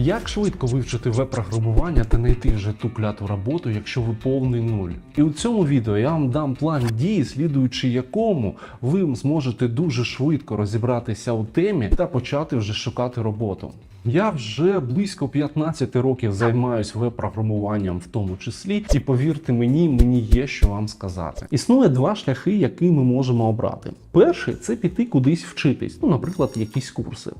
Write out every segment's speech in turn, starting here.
Як швидко вивчити веб-програмування та знайти вже ту кляту роботу, якщо ви повний нуль? І у цьому відео я вам дам план дій, слідуючи якому ви зможете дуже швидко розібратися у темі та почати вже шукати роботу. Я вже близько 15 років займаюся веб-програмуванням в тому числі, і повірте мені, мені є що вам сказати. Існує два шляхи, які ми можемо обрати. Перший це піти кудись вчитись, ну, наприклад, якісь курси.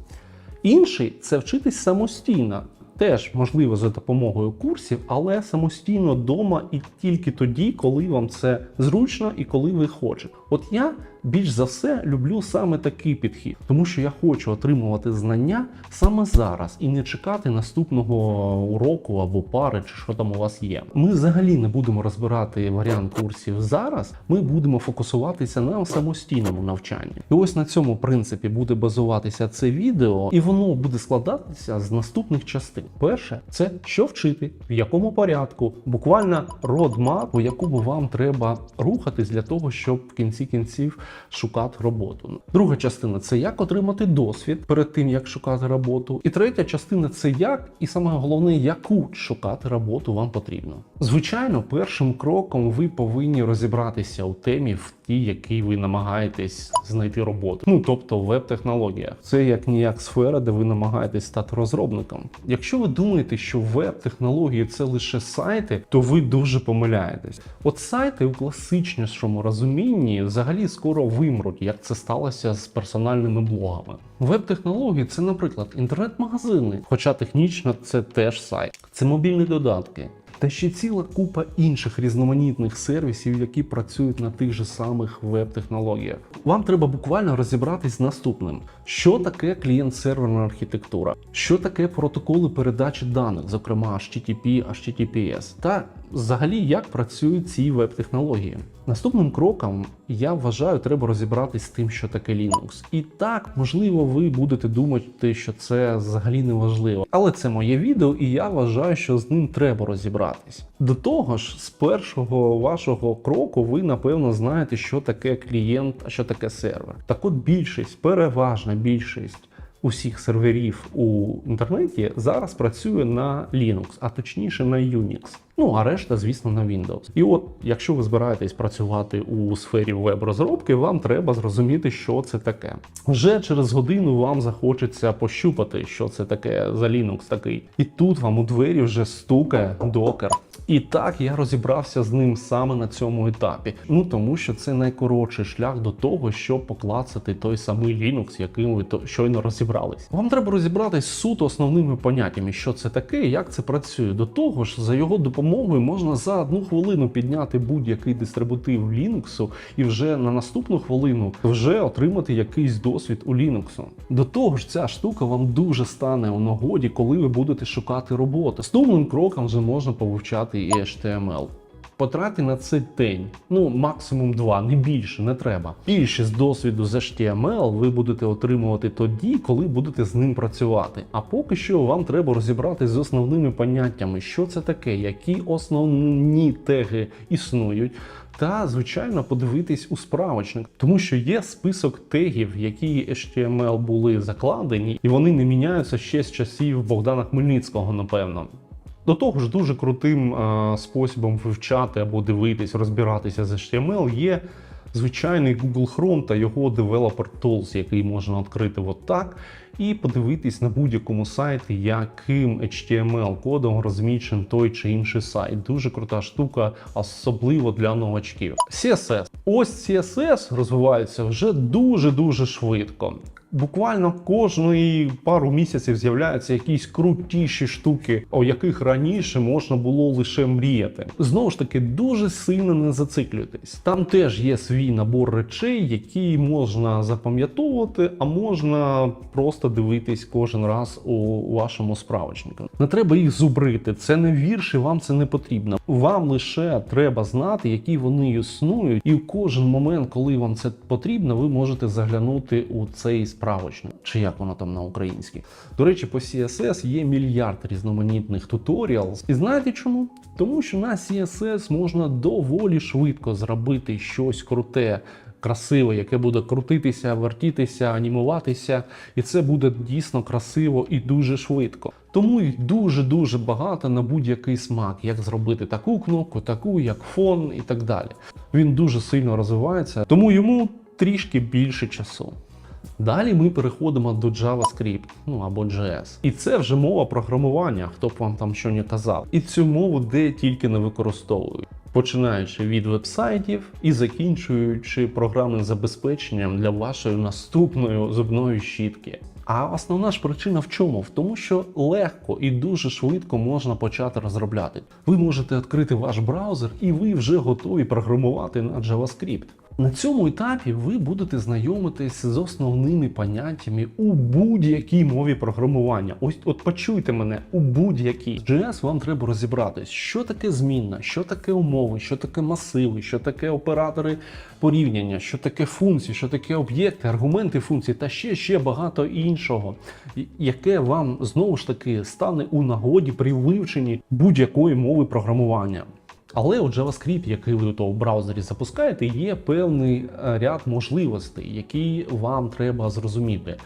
Інший це вчитись самостійно. Теж можливо за допомогою курсів, але самостійно вдома і тільки тоді, коли вам це зручно і коли ви хочете. От я більш за все люблю саме такий підхід, тому що я хочу отримувати знання саме зараз і не чекати наступного уроку або пари, чи що там у вас є. Ми взагалі не будемо розбирати варіант курсів зараз. Ми будемо фокусуватися на самостійному навчанні. І ось на цьому принципі буде базуватися це відео, і воно буде складатися з наступних частин. Перше, це що вчити, в якому порядку, буквально родмап, по якому вам треба рухатись для того, щоб в кінці кінців шукати роботу. Друга частина це як отримати досвід перед тим, як шукати роботу. І третя частина це як, і саме головне, яку шукати роботу вам потрібно. Звичайно, першим кроком ви повинні розібратися у темі в тій, якій ви намагаєтесь знайти роботу. Ну тобто веб-технологія. Це як ніяк сфера, де ви намагаєтесь стати розробником. Якщо ви думаєте, що веб-технології це лише сайти, то ви дуже помиляєтесь. От сайти у класичнішому розумінні взагалі скоро вимруть, як це сталося з персональними блогами. Веб-технології це, наприклад, інтернет-магазини, хоча технічно це теж сайт, це мобільні додатки. Та ще ціла купа інших різноманітних сервісів, які працюють на тих же самих веб-технологіях. Вам треба буквально розібратись з наступним: що таке клієнт-серверна архітектура, що таке протоколи передачі даних, зокрема HTTP, HTTPS, та взагалі як працюють ці веб-технології. Наступним кроком я вважаю, треба розібратись з тим, що таке Linux. І так, можливо, ви будете думати, що це взагалі не важливо. Але це моє відео, і я вважаю, що з ним треба розібратись. До того ж, з першого вашого кроку ви напевно знаєте, що таке клієнт, а що таке сервер. Так от більшість, переважна більшість. Усіх серверів у інтернеті зараз працює на Linux, а точніше на Unix. Ну а решта, звісно, на Windows. І от, якщо ви збираєтесь працювати у сфері веб-розробки, вам треба зрозуміти, що це таке. Вже через годину вам захочеться пощупати, що це таке за Linux такий. І тут вам у двері вже стукає докер. І так я розібрався з ним саме на цьому етапі. Ну тому що це найкоротший шлях до того, щоб поклацати той самий Linux, яким ви то щойно розібрались. Вам треба розібратись суто основними поняттями, що це таке, як це працює. До того ж, за його допомогою можна за одну хвилину підняти будь-який дистрибутив Linux і вже на наступну хвилину вже отримати якийсь досвід у Linux. До того ж, ця штука вам дуже стане у нагоді, коли ви будете шукати роботу. Наступним кроком вже можна повивчати і HTML. Потратьте на це день, ну максимум два, не більше, не треба. Більшість досвіду з HTML ви будете отримувати тоді, коли будете з ним працювати. А поки що вам треба розібратися з основними поняттями, що це таке, які основні теги існують. Та, звичайно, подивитись у справочник, тому що є список тегів, які HTML були закладені, і вони не міняються ще з часів Богдана Хмельницького, напевно. До того ж, дуже крутим е, способом вивчати або дивитись, розбиратися з HTML є звичайний Google Chrome та його Developer Tools, який можна відкрити от так, і подивитись на будь-якому сайті, яким HTML-кодом розміщений той чи інший сайт. Дуже крута штука, особливо для новачків. CSS. Ось CSS розвивається вже дуже-дуже швидко. Буквально кожної пару місяців з'являються якісь крутіші штуки, о яких раніше можна було лише мріяти. Знову ж таки, дуже сильно не зациклюйтесь. Там теж є свій набор речей, які можна запам'ятовувати, а можна просто дивитись кожен раз у вашому справочнику. Не треба їх зубрити. Це не вірші, вам це не потрібно. Вам лише треба знати, які вони існують, і в кожен момент, коли вам це потрібно, ви можете заглянути у цей справочник, чи як воно там на українській. До речі, по CSS є мільярд різноманітних туторіал. І знаєте чому? Тому що на CSS можна доволі швидко зробити щось круте красиве, яке буде крутитися, вертітися, анімуватися, і це буде дійсно красиво і дуже швидко. Тому їх дуже-дуже багато на будь-який смак, як зробити таку кнопку, таку, як фон і так далі. Він дуже сильно розвивається, тому йому трішки більше часу. Далі ми переходимо до JavaScript, ну або JS. І це вже мова програмування, хто б вам там що не казав. І цю мову де тільки не використовують. Починаючи від вебсайтів і закінчуючи програмним забезпеченням для вашої наступної зубної щітки. А основна ж причина в чому? В тому, що легко і дуже швидко можна почати розробляти. Ви можете відкрити ваш браузер, і ви вже готові програмувати на JavaScript. На цьому етапі ви будете знайомитись з основними поняттями у будь-якій мові програмування. Ось от почуйте мене у будь-якій. JS вам треба розібратись, що таке змінна, що таке умови, що таке масиви, що таке оператори порівняння, що таке функції, що таке об'єкти, аргументи функцій та ще ще багато іншого, яке вам знову ж таки стане у нагоді при вивченні будь-якої мови програмування. Але у JavaScript, який ви то в браузері запускаєте, є певний е, ряд можливостей, які вам треба зрозуміти.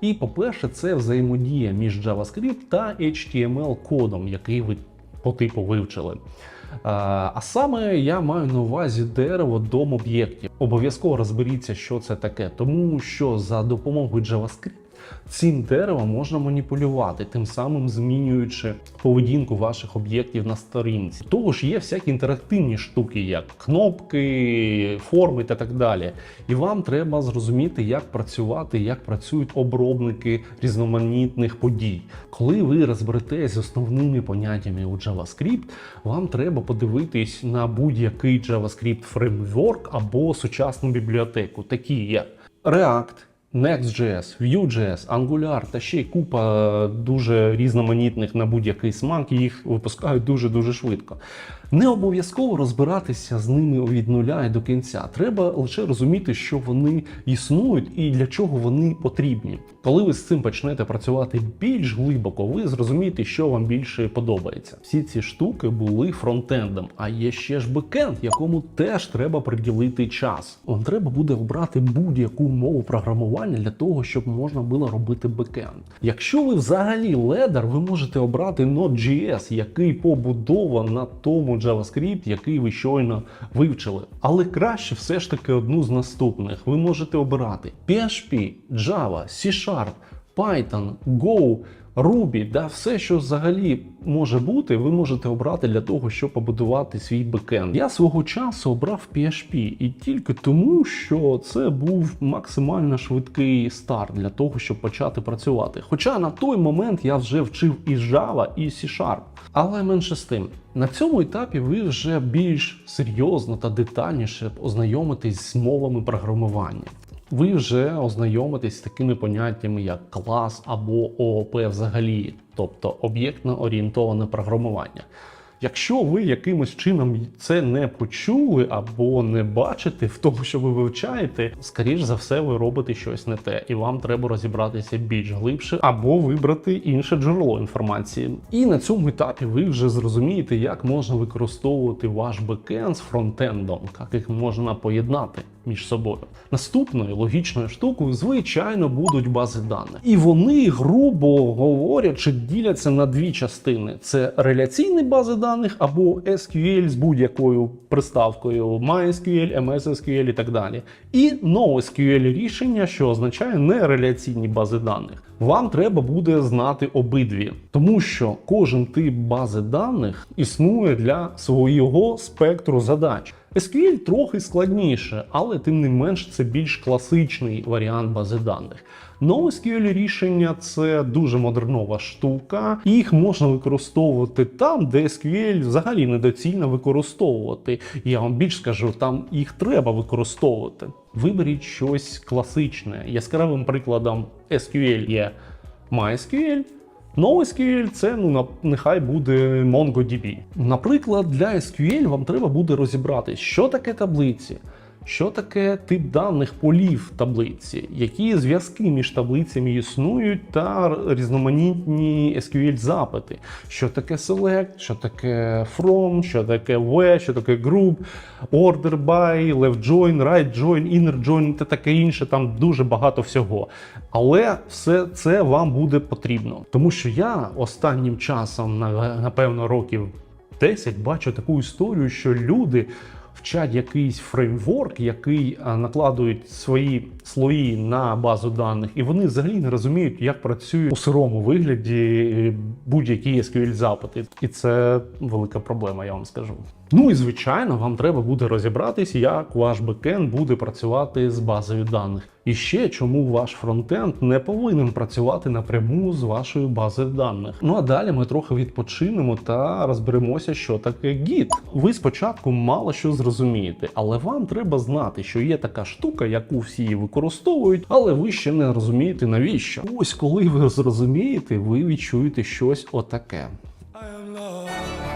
І по-перше, це взаємодія між JavaScript та HTML кодом, який ви по типу вивчили. Е, А саме я маю на увазі дерево дом об'єктів. Обов'язково розберіться, що це таке, тому що за допомогою JavaScript цим деревом можна маніпулювати, тим самим змінюючи поведінку ваших об'єктів на сторінці. Того ж є всякі інтерактивні штуки, як кнопки, форми та так далі. І вам треба зрозуміти, як працювати, як працюють обробники різноманітних подій. Коли ви розберетесь з основними поняттями у JavaScript, вам треба подивитись на будь-який JavaScript фреймворк або сучасну бібліотеку, такі як React. Next.js, Vue.js, Angular та ще й купа е, дуже різноманітних на будь-який смак, їх випускають дуже-дуже швидко. Не обов'язково розбиратися з ними від нуля і до кінця. Треба лише розуміти, що вони існують і для чого вони потрібні. Коли ви з цим почнете працювати більш глибоко, ви зрозумієте, що вам більше подобається. Всі ці штуки були фронтендом, а є ще ж бекенд, якому теж треба приділити час. Вам треба буде обрати будь-яку мову програмування для того, щоб можна було робити бекенд. Якщо ви взагалі ледар, ви можете обрати Node.js, який побудований на тому JavaScript, який ви щойно вивчили. Але краще все ж таки одну з наступних. Ви можете обирати PHP, Java, C-Sharp, Python, Go, Ruby, да, все, що взагалі може бути, ви можете обрати для того, щоб побудувати свій бекенд. Я свого часу обрав PHP і тільки тому, що це був максимально швидкий старт для того, щоб почати працювати. Хоча на той момент я вже вчив і Java, і C-Sharp. Але менше з тим, на цьому етапі ви вже більш серйозно та детальніше ознайомитесь з мовами програмування. Ви вже ознайомитесь з такими поняттями, як клас або ООП взагалі, тобто об'єктно орієнтоване програмування. Якщо ви якимось чином це не почули або не бачите в тому, що ви вивчаєте, скоріш за все, ви робите щось не те, і вам треба розібратися більш глибше або вибрати інше джерело інформації. І на цьому етапі ви вже зрозумієте, як можна використовувати ваш бекенд з фронтендом, як їх можна поєднати між собою. Наступною логічною штукою, звичайно, будуть бази даних. І вони, грубо говорячи, діляться на дві частини: це реляційні бази даних або SQL з будь-якою приставкою MySQL, MSSQL і так далі. І NoSQL рішення, що означає нереляційні бази даних. Вам треба буде знати обидві, тому що кожен тип бази даних існує для свого спектру задач. SQL трохи складніше, але тим не менш це більш класичний варіант бази даних. NoSQL рішення це дуже модернова штука, їх можна використовувати там, де SQL взагалі недоцільно використовувати. Я вам більш скажу, там їх треба використовувати. Виберіть щось класичне. Яскравим прикладом SQL є MySQL. NoSQL це ну нехай буде MongoDB. Наприклад, для SQL вам треба буде розібрати, що таке таблиці, Що таке тип даних полів таблиці? Які зв'язки між таблицями існують та різноманітні SQL запити? Що таке select, що таке from, що таке where, що таке group, order by, left join, right join, inner join та таке інше. Там дуже багато всього. Але все це вам буде потрібно, тому що я останнім часом, напевно, років 10 бачу таку історію, що люди вчать якийсь фреймворк, який накладують свої слої на базу даних, і вони взагалі не розуміють, як працює у сирому вигляді е, будь-які SQL запити. І це велика проблема, я вам скажу. Ну і звичайно, вам треба буде розібратись, як ваш бекенд буде працювати з базою даних. І ще чому ваш фронтенд не повинен працювати напряму з вашою базою даних. Ну а далі ми трохи відпочинемо та розберемося, що таке Git. Ви спочатку мало що зрозумієте, але вам треба знати, що є така штука, яку всі використовують, але ви ще не розумієте навіщо. Ось коли ви зрозумієте, ви відчуєте щось отаке. I am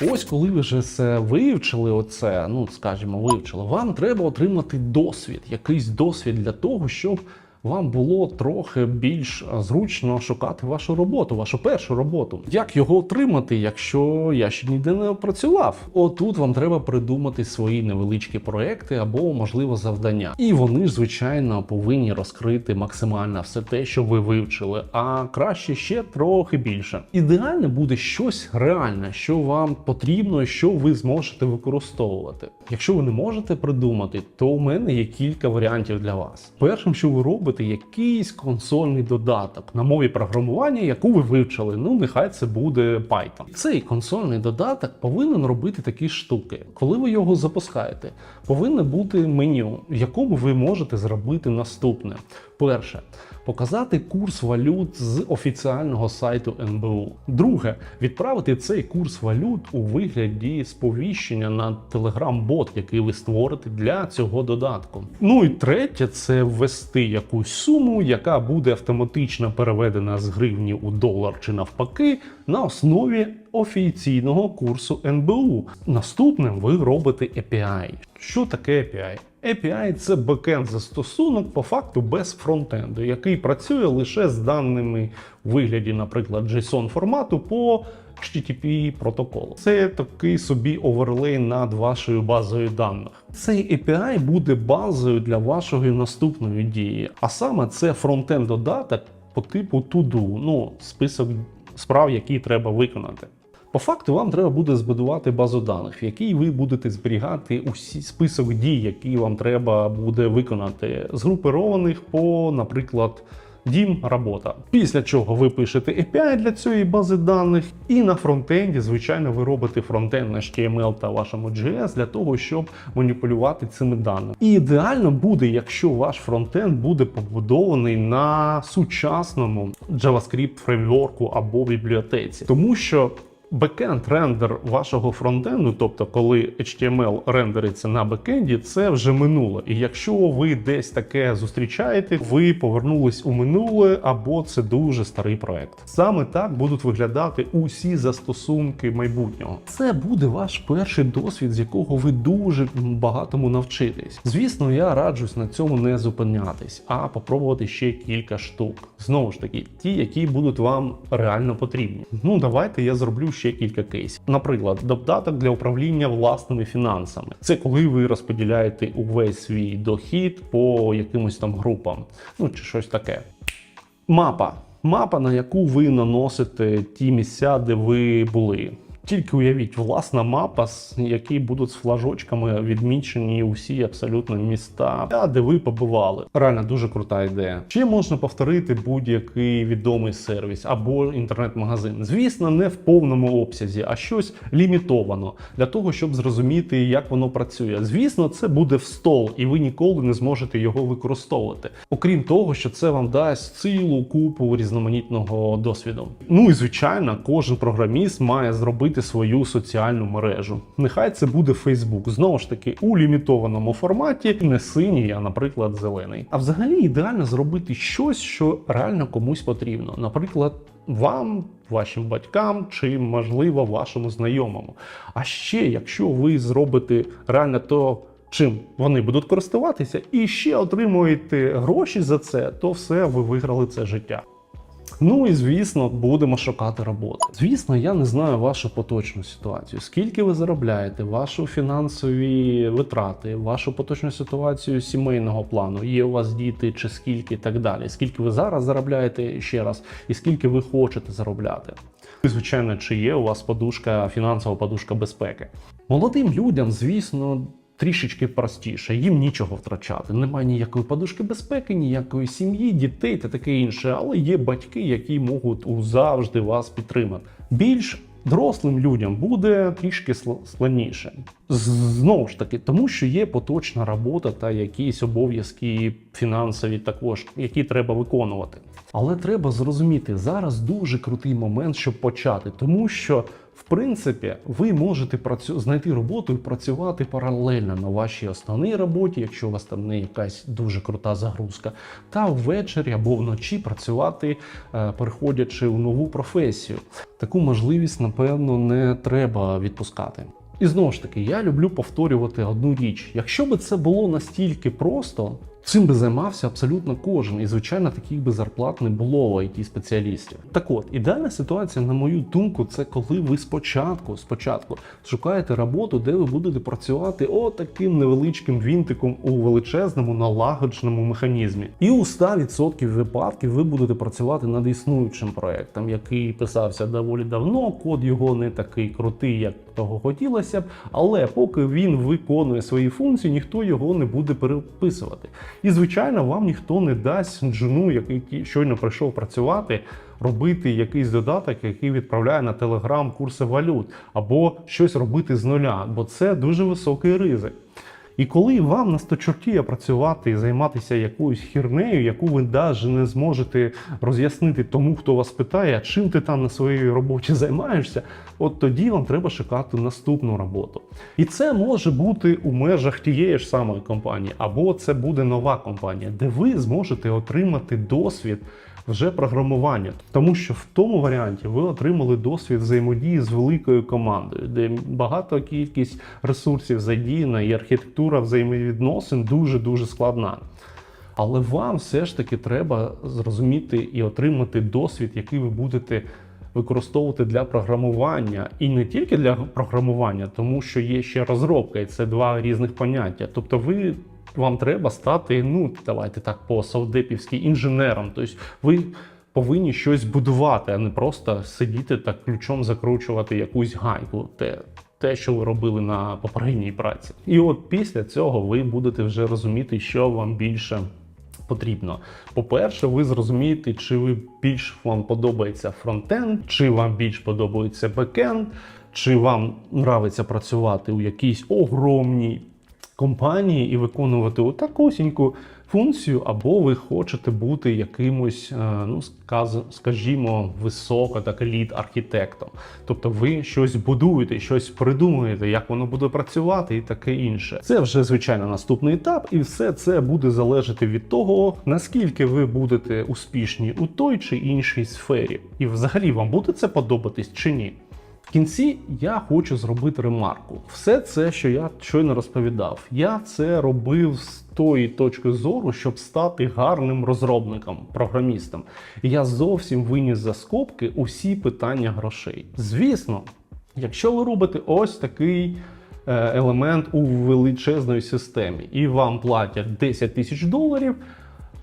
Ось коли ви вже це вивчили, оце, ну скажімо, вивчили, вам треба отримати досвід, якийсь досвід для того, щоб вам було трохи більш е, зручно шукати вашу роботу, вашу першу роботу. Як його отримати, якщо я ще ніде не працював? Отут вам треба придумати свої невеличкі проекти або, можливо, завдання. І вони звичайно, повинні розкрити максимально все те, що ви вивчили, а краще ще трохи більше. Ідеально буде щось реальне, що вам потрібно, що ви зможете використовувати. Якщо ви не можете придумати, то у мене є кілька варіантів для вас. Першим, що ви робите, якийсь консольний додаток на мові програмування, яку ви вивчили. Ну, нехай це буде Python. Цей консольний додаток повинен робити такі штуки. Коли ви його запускаєте, повинно бути меню, в якому ви можете зробити наступне. Перше, показати курс валют з офіціального сайту НБУ. Друге, відправити цей курс валют у вигляді сповіщення на Telegram-бот, який ви створите для цього додатку. Ну і третє, це ввести якусь суму, яка буде автоматично переведена з гривні у долар чи навпаки на основі офіційного курсу НБУ. Наступним ви робите API. Що таке API? API – це бекенд застосунок по факту без фронтенду, який працює лише з даними у вигляді, наприклад, JSON формату по HTTP протоколу. Це такий собі оверлей над вашою базою даних. Цей API буде базою для вашої наступної дії, а саме це фронтенд додаток по типу to-do, ну список справ, які треба виконати. По факту вам треба буде збудувати базу даних, в якій ви будете зберігати усі список дій, які вам треба буде виконати, згрупованих по, наприклад, дім, робота. Після чого ви пишете API для цієї бази даних, і на фронтенді, звичайно, ви робите фронтенд на HTML та вашому JS для того, щоб маніпулювати цими даними. І ідеально буде, якщо ваш фронтенд буде побудований на сучасному JavaScript фреймворку або бібліотеці, тому що Бекенд рендер вашого фронтенду, тобто коли HTML рендериться на бекенді, це вже минуле. І якщо ви десь таке зустрічаєте, ви повернулись у минуле або це дуже старий проект. Саме так будуть виглядати усі застосунки майбутнього. Це буде ваш перший досвід, з якого ви дуже багатому навчитесь. Звісно, я раджусь на цьому не зупинятись, а попробувати ще кілька штук. Знову ж таки, ті, які будуть вам реально потрібні. Ну давайте я зроблю ще кілька кейсів. Наприклад, додаток для управління власними фінансами. Це коли ви розподіляєте увесь свій дохід по якимось там групам, ну чи щось таке. Мапа. Мапа, на яку ви наносите ті місця, де ви були. Тільки уявіть, власна мапа, з які будуть з флажочками відмічені усі абсолютно міста, де ви побували. Реально дуже крута ідея. Ще можна повторити будь-який відомий сервіс або інтернет-магазин. Звісно, не в повному обсязі, а щось лімітовано для того, щоб зрозуміти, як воно працює. Звісно, це буде в стол, і ви ніколи не зможете його використовувати. Окрім того, що це вам дасть цілу купу різноманітного досвіду. Ну і звичайно, кожен програміст має зробити свою соціальну мережу. Нехай це буде Facebook. Знову ж таки, у лімітованому форматі, не синій, а наприклад, зелений. А взагалі ідеально зробити щось, що реально комусь потрібно. Наприклад, вам вашим батькам чи, можливо, вашому знайомому. А ще, якщо ви зробите реально то, чим вони будуть користуватися, і ще отримуєте гроші за це, то все, ви виграли це життя. Ну і звісно, будемо шукати роботу. Звісно, я не знаю вашу поточну ситуацію. Скільки ви заробляєте, ваші фінансові витрати, вашу поточну ситуацію сімейного плану, є у вас діти чи скільки і так далі. Скільки ви зараз заробляєте ще раз, і скільки ви хочете заробляти. Звичайно, чи є у вас подушка, фінансова подушка безпеки. Молодим людям, звісно, трішечки простіше, їм нічого втрачати. Немає ніякої подушки безпеки, ніякої сім'ї, дітей та таке інше. Але є батьки, які можуть завжди вас підтримати. Більш дорослим людям буде трішки складніше. Знову ж таки, тому що є поточна робота та якісь обов'язки фінансові, також які треба виконувати. Але треба зрозуміти, зараз дуже крутий момент, щоб почати, тому що в принципі, ви можете працю... знайти роботу і працювати паралельно на вашій основній роботі, якщо у вас там не якась дуже крута загрузка, та ввечері або вночі працювати, е, переходячи у нову професію. Таку можливість, напевно, не треба відпускати. І знову ж таки, я люблю повторювати одну річ: якщо би це було настільки просто, цим би займався абсолютно кожен, і звичайно, таких би зарплат не було у it спеціалістів. Так от, ідеальна ситуація, на мою думку, це коли ви спочатку, спочатку шукаєте роботу, де ви будете працювати отаким невеличким вінтиком у величезному налагодженому механізмі. І у 100% випадків ви будете працювати над існуючим проектом, який писався доволі давно. Код його не такий крутий, як того хотілося б, але поки він виконує свої функції, ніхто його не буде переписувати. І звичайно, вам ніхто не дасть джуну, який щойно прийшов працювати, робити якийсь додаток, який відправляє на телеграм курси валют, або щось робити з нуля, бо це дуже високий ризик. І коли вам насточортіє працювати і займатися якоюсь хірнею, яку ви навіть не зможете роз'яснити тому, хто вас питає, чим ти там на своїй роботі займаєшся, от тоді вам треба шукати наступну роботу. І це може бути у межах тієї ж самої компанії, або це буде нова компанія, де ви зможете отримати досвід вже програмування, тому що в тому варіанті ви отримали досвід взаємодії з великою командою, де багато кількість ресурсів задіяна, і архітектура взаємовідносин дуже дуже складна. Але вам все ж таки треба зрозуміти і отримати досвід, який ви будете використовувати для програмування, і не тільки для програмування, тому що є ще розробка, і це два різних поняття. Тобто, ви вам треба стати, ну давайте так по совдепівськи інженером. Тобто ви повинні щось будувати, а не просто сидіти та ключом закручувати якусь гайку. Те, що ви робили на попередній праці. І от після цього ви будете вже розуміти, що вам більше потрібно. По-перше, ви зрозумієте, чи ви більш вам подобається фронтенд, чи вам більш подобається бекенд, чи вам нравиться працювати у якійсь огромній компанії і виконувати отакосіньку функцію, або ви хочете бути якимось, е, ну скажімо, високо так лід архітектом. Тобто ви щось будуєте, щось придумуєте, як воно буде працювати і таке інше. Це вже звичайно наступний етап, і все це буде залежати від того, наскільки ви будете успішні у той чи іншій сфері, і взагалі вам буде це подобатись чи ні. В кінці я хочу зробити ремарку. Все це, що я щойно розповідав, я це робив з тої точки зору, щоб стати гарним розробником, програмістом. Я зовсім виніс за скобки усі питання грошей. Звісно, якщо ви робите ось такий е, елемент у величезної системі, і вам платять 10 тисяч доларів.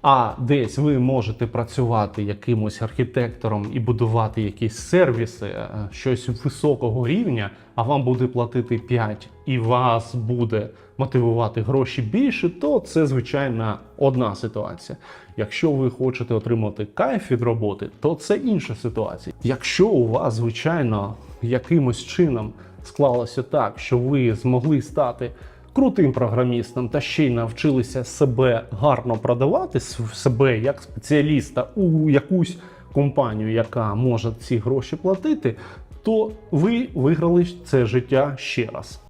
А десь ви можете працювати якимось архітектором і будувати якісь сервіси, е, щось високого рівня, а вам буде платити 5 і вас буде мотивувати гроші більше, то це звичайно одна ситуація. Якщо ви хочете отримати кайф від роботи, то це інша ситуація. Якщо у вас, звичайно, якимось чином склалося так, що ви змогли стати крутим програмістом та ще й навчилися себе гарно продавати, себе як спеціаліста у якусь компанію, яка може ці гроші платити, то ви виграли це життя ще раз.